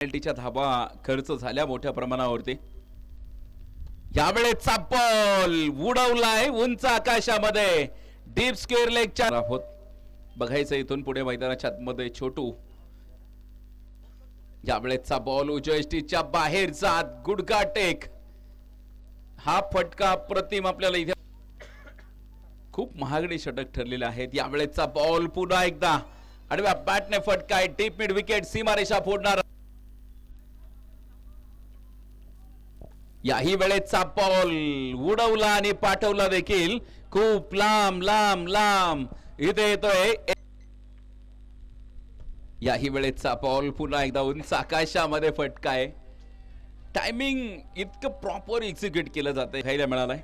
पेनल्टीच्या धाबा खर्च झाल्या मोठ्या प्रमाणावरती. यावेळेचा बॉल उडवलाय उंच आकाशामध्ये. डीप स्क्वेअर लेगच्या आहोत. बघायचं इथून पुढे मैदानाच्या आतमध्ये छोटू. यावेळेचा बॉल उजयष्टीच्या बाहेर जात गुडगा टेक हा फटका प्रतिम आपल्याला इथे खूप महागडे षटक ठरलेले आहेत. यावेळेचा बॉल पुन्हा एकदा. आडव्या बॅटने फटकाय. डीप मिड विकेट सीमारेषा फोडणार. याही वेळेचा बॉल उडवला आणि पाठवला देखील. खूप लांब लांब लांब. इथे येतोय. याही वेळेचा बॉल पुन्हा एकदा उंच आकाशामध्ये फटकाय. टायमिंग इतकं प्रॉपर एक्झिक्यूट केलं जातंय. खायला मिळालाय.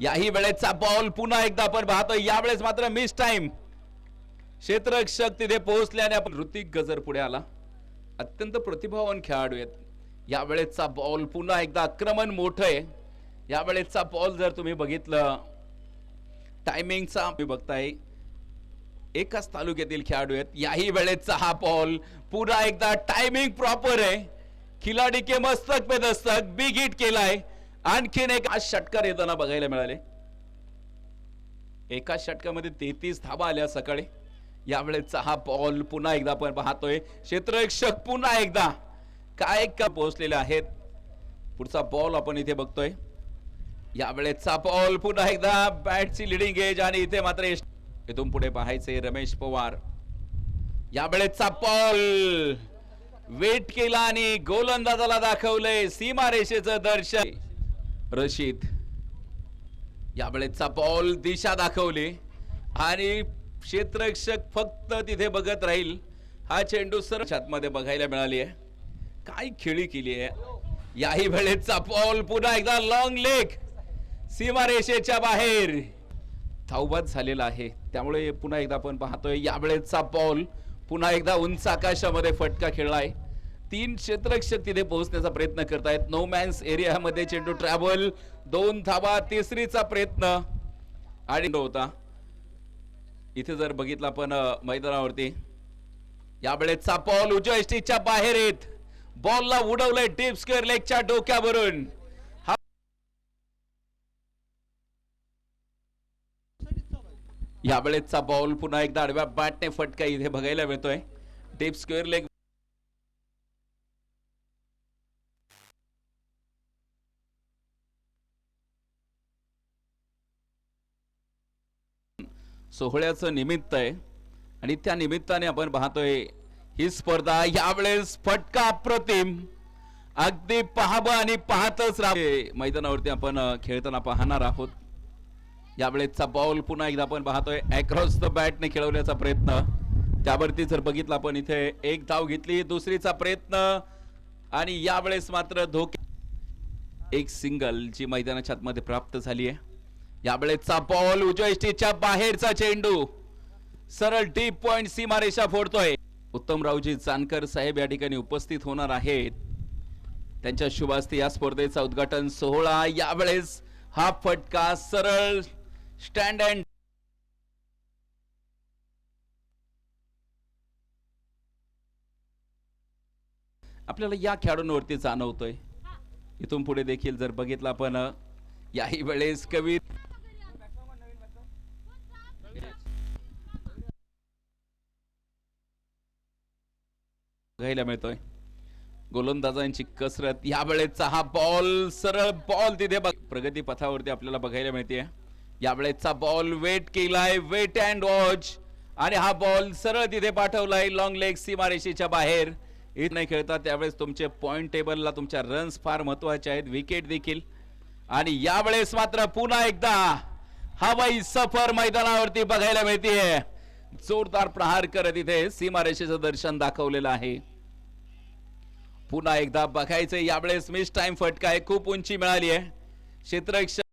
याही वेळेचा बॉल पुन्हा एकदा आपण पाहतोय. यावेळेस मात्र मिस टाइम क्षेत्ररक्षक तिथे पोहोचल्याने आपण ऋतिक गजर पुढे आला. अत्यंत प्रतिभावान खेळाडू आहेत. यावेळेचा बॉल पुन्हा एकदा आक्रमण मोठं आहे. यावेळेचा बॉल जर तुम्ही बघितलं टायमिंगचा तुम्ही बघताय. एकाच तालुक्यातील खेळाडू आहेत. याही वेळेचा हा बॉल पुन्हा एकदा टायमिंग प्रॉपर आहे. खिलाडी के मस्तक पे दस्तक बिग हिट केलाय. आणखीन एक आज षटकार येताना बघायला मिळाले. एका षटकामध्ये तेहतीस धाबा आल्या सकाळी. यावेळेचा हा बॉल पुन्हा एकदा आपण पाहतोय. क्षेत्ररक्षक पुन्हा एकदा काय का पोहोचलेले आहेत? पुढचा बॉल आपण इथे बघतोय. यावेळेचा बॉल पुन्हा एकदा बॅटची लिडिंग एज आणि इथे मात्र इथून पुढे पाहायचे रमेश पवार. यावेळेचा बॉल वेट केला आणि गोलंदाजाला दाखवलंय सीमारेषेचं दर्शन. रशीद. यावेळेचा बॉल दिशा दाखवली. आणि क्षेत्ररक्षक फक्त तिथे बघत राहील. हा चेंडू सरमध्ये बघायला मिळाली आहे काय खेळी केली आहे? याही वेळेचा पॉल पुन्हा एकदा लॉंग लेग सीमारेषेच्या बाहेर. धावबाद झालेला आहे. त्यामुळे पुन्हा एकदा आपण पाहतोय यावेळेचा बॉल पुन्हा एकदा उंच आकाशामध्ये फटका खेळलाय. तीन क्षेत्रक्षक तिथे पोहोचण्याचा प्रयत्न करतायत. नो मॅन्स एरियामध्ये चेंडू ट्रॅव्हल दोन धावा तिसरीचा प्रयत्न. आणि होता. इथे जर बघितला आपण मैदानावरती. यावेळेचा पॉल उजव्या एसटीच्या बाहेर येत बॉलला उडवलंय डीप स्क्वेअर लेगच्या डोक्यावरून. हा यावेळेचा बॉल पुन्हा एकदा आडव्या बॅटने फटका इथे बघायला मिळतोय. डीप स्क्वेअर लेग सोहळ्याचं निमित्त आहे. आणि त्या निमित्ताने आपण पाहतोय ही स्पर्धा यावेळेस फटका अप्रतिम अगदी पाहावं आणि पाहतच राहते मैदानावरती आपण खेळताना पाहणार आहोत. यावेळेसचा बॉल पुन्हा एकदा आपण पाहतोय. अक्रॉस द बॅटने खेळवण्याचा प्रयत्न. त्यावरती जर बघितलं आपण इथे एक धाव घेतली दुसरीचा प्रयत्न. आणि यावेळेस मात्र धोके. एक सिंगल जी मैदानाच्या आतमध्ये प्राप्त झाली आहे. यावेळेसचा बॉल उजयष्टीच्या बाहेरचा चेंडू. सरळ डीप पॉइंट सीमारेषा फोडतोय. उत्तमरावजी जानकर साहेब या ठिकाणी उपस्थित होणार आहेत. त्यांच्या शुभास्ती या स्पर्धेचा उद्घाटन सोहळा यावेळेस. हा फटका सरळ स्टँड अँड आपल्याला या खेळाडूंवरती जाणवतोय. इथून पुढे देखील जर बघितलं आपण याही वेळेस कवी बघायला मिळतोय. गोलंदाजांची कसरत या वेळेचा हा बॉल सरळ बॉल तिथे बघ. प्रगती पथावरती आपल्याला बघायला मिळते यावेळेचा बॉल वेट केलाय वेट अँड वॉच आणि हा बॉल सरळ तिथे पाठवलाय लॉंग लेग सीमारेषेच्या बाहेर. इथ नाही खेळता त्यावेळेस तुमचे पॉइंट टेबलला तुमच्या रन्स फार महत्त्वाचे आहेत. विकेट देखील. आणि यावेळेस मात्र पुन्हा एकदा हवाई सफर मैदानावरती बघायला मिळते जोरदार प्रहार करत इथे सीमारेषेचं दर्शन दाखवलेलं आहे. पुन्हा एकदा बघायचं यावेळेस मिस टाइम फटका आहे खूप उंची मिळाली आहे क्षेत्ररक्षक